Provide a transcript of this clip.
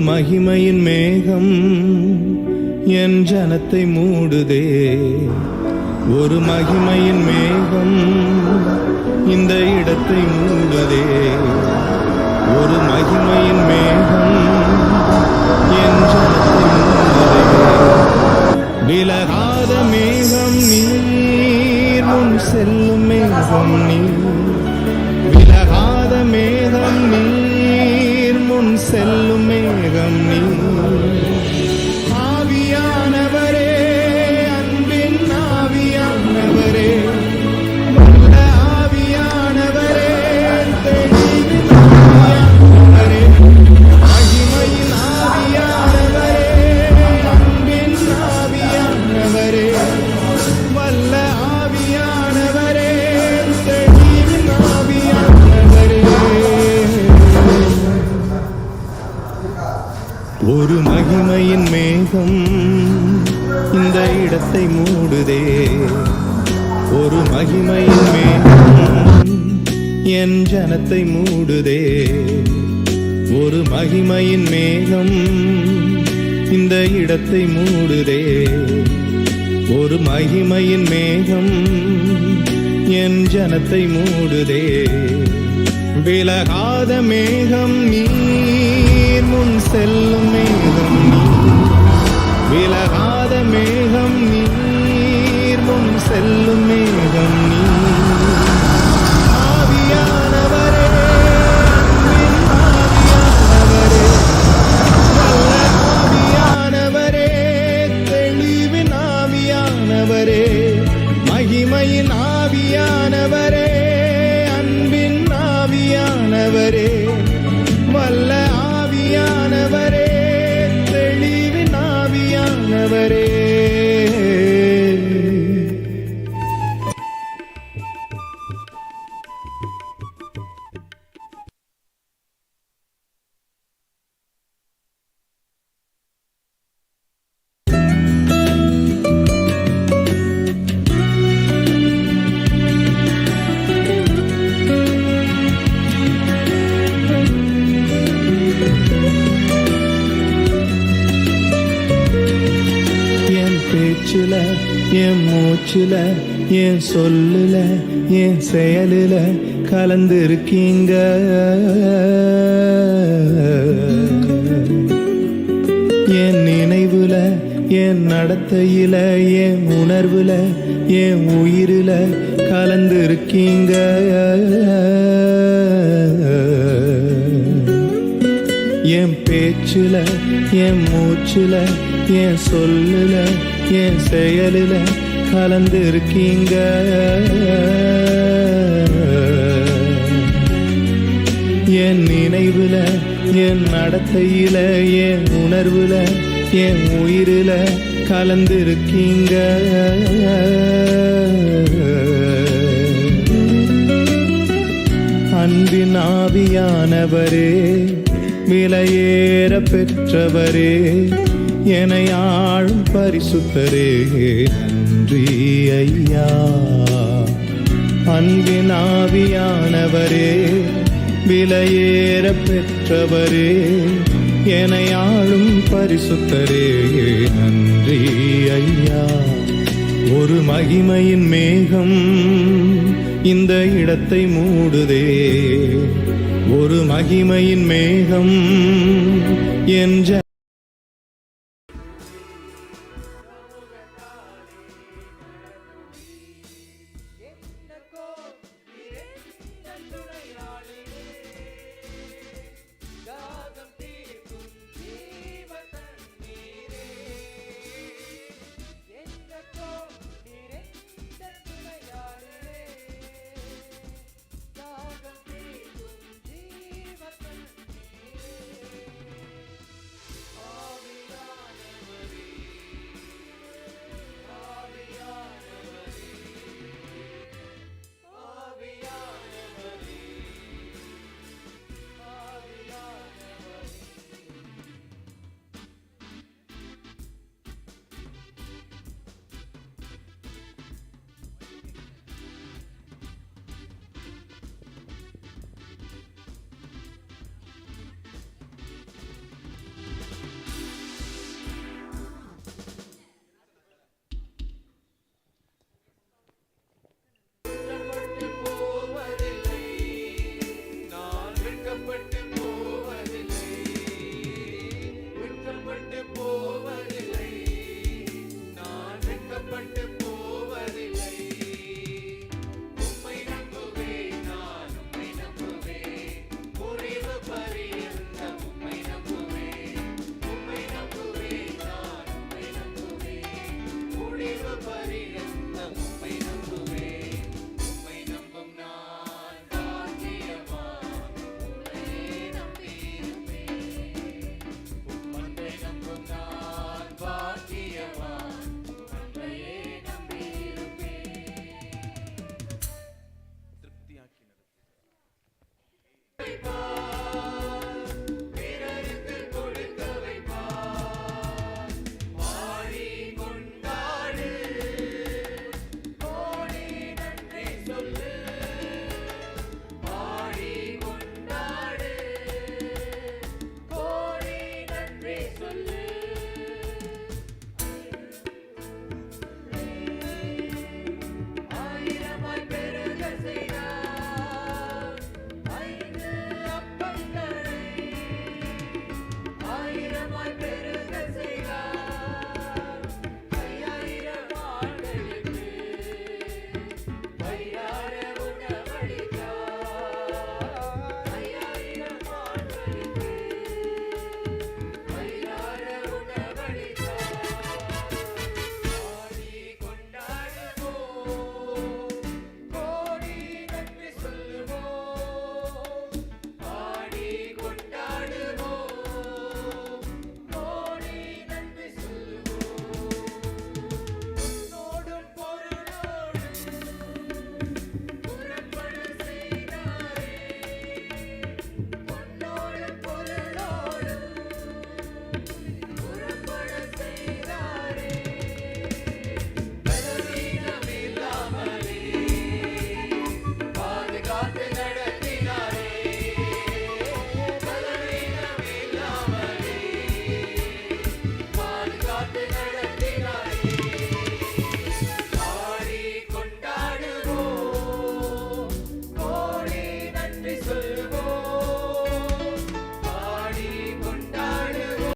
மகிமையின் மேகம் என் ஜனத்தை மூடுதே. ஒரு மகிமையின் மேகம் இந்த இடத்தை மூடுதே. ஒரு மகிமையின் மேகம் செல்லும் மேகம் நீ ஒரு மகிமையின் மேகம் இந்த இடத்தை மூடுதே. ஒரு மகிமையின் மேகம் என் ஜனத்தை மூடுதே. ஒரு மகிமையின் மேகம் இந்த இடத்தை மூடுதே. ஒரு மகிமையின் மேகம் என் ஜனத்தை மூடுதே. விலகாத மேகம் நீ செல்லும் மேகம் நீ. ஆவியானவரே மகிமையின் ஆவியானவரே அன்பின் ஆவியானவரே. வல்ல ஆவியானவரே தெளிவின் ஆவியானவரே. பேச்சுல என் மூச்சுல என் சொல்லுல என் செயலில் கலந்து இருக்கீங்க என் நினைவுல என் நடத்தையில என் உணர்வுல என் உயிரில் கலந்து இருக்கீங்க என் பேச்சுல என் மூச்சுல என் சொல்லுல என் செயலில் கலந்து இருக்கீங்க என் நினைவில் என் நடத்தையில் என் உணர்வில் என் உயிரில் கலந்து இருக்கீங்க அன்பின் ஆவியானவரே விலையேற பெற்றவரே என்னை ஆளும் பரிசுத்தரே நன்றி ஐயா. அன்பின் ஆவியானவரே விலையேற பெற்றவரே என ஆளும் பரிசுத்தரே நன்றி ஐயா. ஒரு மகிமையின் மேகம் இந்த இடத்தை மூடுதே. ஒரு மகிமையின் மேகம் என்ற